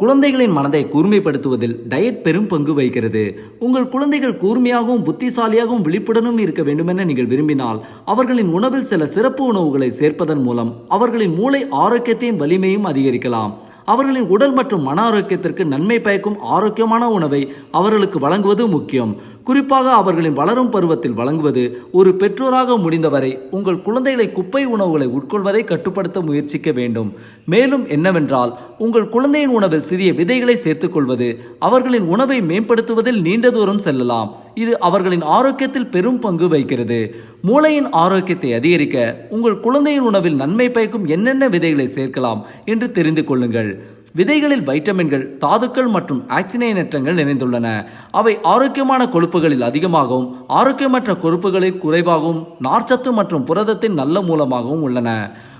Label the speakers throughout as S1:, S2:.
S1: குழந்தைகளின் மனதை கூர்மைப்படுத்துவதில் டயட் பெரும் பங்கு வகிக்கிறது. உங்கள் குழந்தைகள் கூர்மையாகவும் புத்திசாலியாகவும் விழிப்புடனும் இருக்க வேண்டுமென நீங்கள் விரும்பினால் அவர்களின் உணவில் சில சிறப்பு உணவுகளை சேர்ப்பதன் மூலம் அவர்களின் மூளை ஆரோக்கியத்தையும் வலிமையும் அதிகரிக்கலாம். அவர்களின் உடல் மற்றும் மன ஆரோக்கியத்திற்கு நன்மை பயக்கும் ஆரோக்கியமான உணவை அவர்களுக்கு வழங்குவது முக்கியம். குறிப்பாக அவர்களின் வளரும் பருவத்தில் வழங்குவது ஒரு பெற்றோராக முடிந்தவரை உங்கள் குழந்தைகளை குப்பை உணவுகளை உட்கொள்வதை கட்டுப்படுத்த முயற்சிக்க வேண்டும். மேலும் என்னவென்றால் உங்கள் குழந்தையின் உணவில் சிறிய விதைகளை சேர்த்துக்கொள்வது அவர்களின் உணவை மேம்படுத்துவதில் நீண்ட தூரம் செல்லலாம். இது அவர்களின் ஆரோக்கியத்தில் பெரும் பங்கு வகிக்கிறது. மூளையின் ஆரோக்கியத்தை அதிகரிக்க உங்கள் குழந்தையின் உணவில் நன்மை பயக்கும் என்னென்ன விதைகளை சேர்க்கலாம் என்று தெரிந்து கொள்ளுங்கள். விதைகளில் வைட்டமின்கள் தாதுக்கள் மற்றும் ஆக்சினேற்றங்கள் நிறைந்துள்ளன. அவை ஆரோக்கியமான கொழுப்புகளில் அதிகமாகவும் ஆரோக்கியமற்ற கொழுப்புகளில் குறைவாகவும் நார்ச்சத்து மற்றும் புரதத்தின் நல்ல மூலமாகவும் உள்ளன.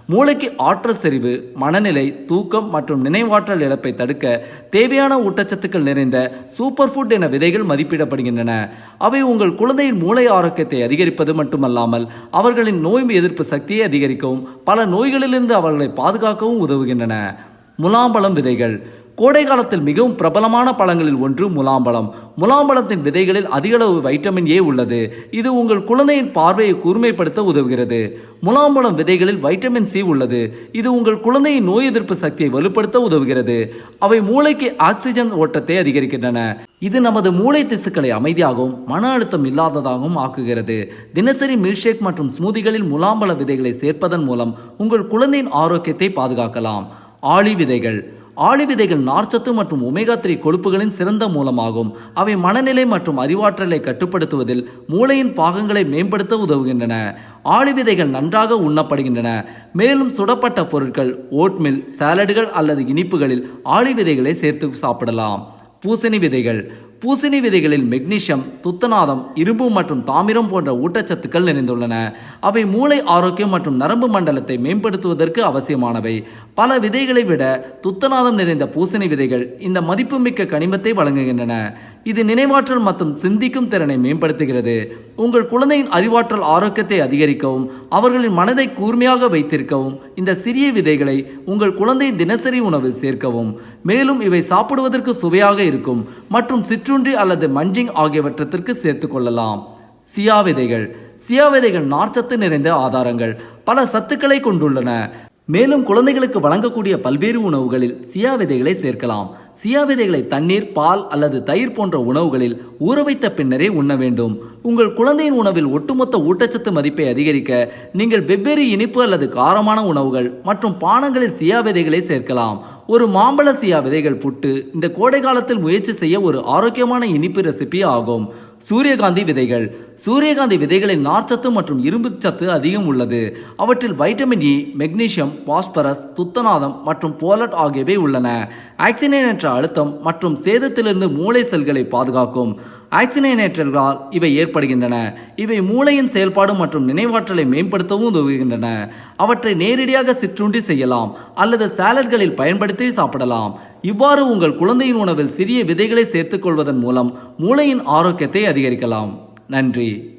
S1: மூளைக்கு ஆற்றல் செறிவு மனநிலை தூக்கம் மற்றும் நினைவாற்றல் இழப்பை தடுக்க தேவையான ஊட்டச்சத்துக்கள் நிறைந்த சூப்பர் ஃபுட் என விதைகள் மதிப்பிடப்படுகின்றன. அவை உங்கள் குழந்தையின் மூளை ஆரோக்கியத்தை அதிகரிப்பது மட்டுமல்லாமல் அவர்களின் நோய் எதிர்ப்பு சக்தியை அதிகரிக்கவும் பல நோய்களிலிருந்து அவர்களை பாதுகாக்கவும் உதவுகின்றன. முலாம்பழம் விதைகள். கோடை காலத்தில் மிகவும் பிரபலமான பழங்களில் ஒன்று முலாம்பழம். முலாம்பழத்தின் விதைகளில் அதிகளவு வைட்டமின் ஏ உள்ளது. இது உங்கள் குழந்தையின் பார்வையை கூர்மைப்படுத்த உதவுகிறது. முலாம்பழம் விதைகளில் வைட்டமின் சி உள்ளது. இது உங்கள் குழந்தையின் நோய் எதிர்ப்பு சக்தியை வலுப்படுத்த உதவுகிறது. அவை மூளைக்கு ஆக்சிஜன் ஓட்டத்தை அதிகரிக்கின்றன. இது நமது மூளை திசுக்களை அமைதியாகவும் மன அழுத்தம் இல்லாததாகவும் ஆக்குகிறது. தினசரி மில்க்ஷேக் மற்றும் ஸ்மூதிகளில் முலாம்பழ விதைகளை சேர்ப்பதன் மூலம் உங்கள் குழந்தையின் ஆரோக்கியத்தை பாதுகாக்கலாம். ஆளி விதைகள். ஆளி விதைகள் நார்ச்சத்து மற்றும் ஒமேகா த்ரீ கொழுப்புகளின் சிறந்த மூலமாகும். அவை மனநிலை மற்றும் அறிவாற்றலை கட்டுப்படுத்துவதில் மூளையின் பாகங்களை மேம்படுத்த உதவுகின்றன. ஆளி விதைகள் நன்றாக உண்ணப்படுகின்றன. மேலும் சுடப்பட்ட பொருட்கள் ஓட்மில் சாலடுகள் அல்லது இனிப்புகளில் ஆளி விதைகளை சேர்த்து சாப்பிடலாம். பூசணி விதைகள் பூசணி விதைகளில் மெக்னீஷியம் துத்தநாதம் இரும்பு மற்றும் தாமிரம் போன்ற ஊட்டச்சத்துக்கள் நிறைந்துள்ளன. அவை மூளை ஆரோக்கியம் மற்றும் நரம்பு மண்டலத்தை மேம்படுத்துவதற்கு அவசியமானவை. பல விதைகளை விட துத்தநாதம் நிறைந்த பூசணி விதைகள் இந்த மதிப்புமிக்க கனிமத்தை வழங்குகின்றன. இது நினைவாற்றல் மற்றும் சிந்திக்கும் திறனை மேம்படுத்துகிறது. உங்கள் குழந்தையின் அறிவாற்றல் ஆரோக்கியத்தை அதிகரிக்கவும் அவர்களின் மனதை கூர்மையாக வைத்திருக்கவும் இந்த சிறிய விதைகளை உங்கள் குழந்தையின் தினசரி உணவில் சேர்க்கவும். மேலும் இவை சாப்பிடுவதற்கு சுவையாக இருக்கும் மற்றும் சிற்றுண்டி அல்லது மஞ்சிங் ஆகியவற்றத்திற்கு சேர்த்து கொள்ளலாம். சியா விதைகள் சியா விதைகள் நார்ச்சத்து நிறைந்த ஆதாரங்கள். பல சத்துக்களை கொண்டுள்ளன. மேலும் குழந்தைகளுக்கு வழங்கக்கூடிய பல்வேறு உணவுகளில் சியா விதைகளை சேர்க்கலாம். சியா விதைகளை தண்ணீர் பால் அல்லது தயிர் போன்ற உணவுகளில் ஊற வைத்த பின்னரே உண்ண வேண்டும். உங்கள் குழந்தையின் உணவில் ஒட்டுமொத்த ஊட்டச்சத்து மதிப்பை அதிகரிக்க நீங்கள் வெவ்வேறு இனிப்பு அல்லது காரமான உணவுகள் மற்றும் பானங்களில் சியா விதைகளை சேர்க்கலாம். ஒரு மாம்பழ சியா விதைகள் புட்டு இந்த கோடை காலத்தில் முயற்சி செய்ய ஒரு ஆரோக்கியமான இனிப்பு ரெசிபி ஆகும். சூரியகாந்தி விதைகள். சூரியகாந்தி விதைகளில் நார்ச்சத்து மற்றும் இரும்பு சத்து அதிகம் உள்ளது. அவற்றில் வைட்டமின் இ மெக்னீசியம் பாஸ்பரஸ் துத்தநாதம் மற்றும் போலட் ஆகியவை உள்ளன. ஆக்சிஜனேற்ற அழுத்தம் மற்றும் சேதத்திலிருந்து மூளை செல்களை பாதுகாக்கும். ஆக்சிஜனேற்றர்களால் இவை ஏற்படுகின்றன. இவை மூளையின் செயல்பாடு மற்றும் நினைவாற்றலை மேம்படுத்தவும் உதவுகின்றன. அவற்றை நேரடியாக சிற்றுண்டி செய்யலாம் அல்லது சாலட்களில் பயன்படுத்தி சாப்பிடலாம். இவ்வாறு உங்கள் குழந்தையின் உணவில் சிறிய விதைகளை சேர்த்துக் கொள்வதன் மூலம் மூளையின் ஆரோக்கியத்தை அதிகரிக்கலாம். நன்றி.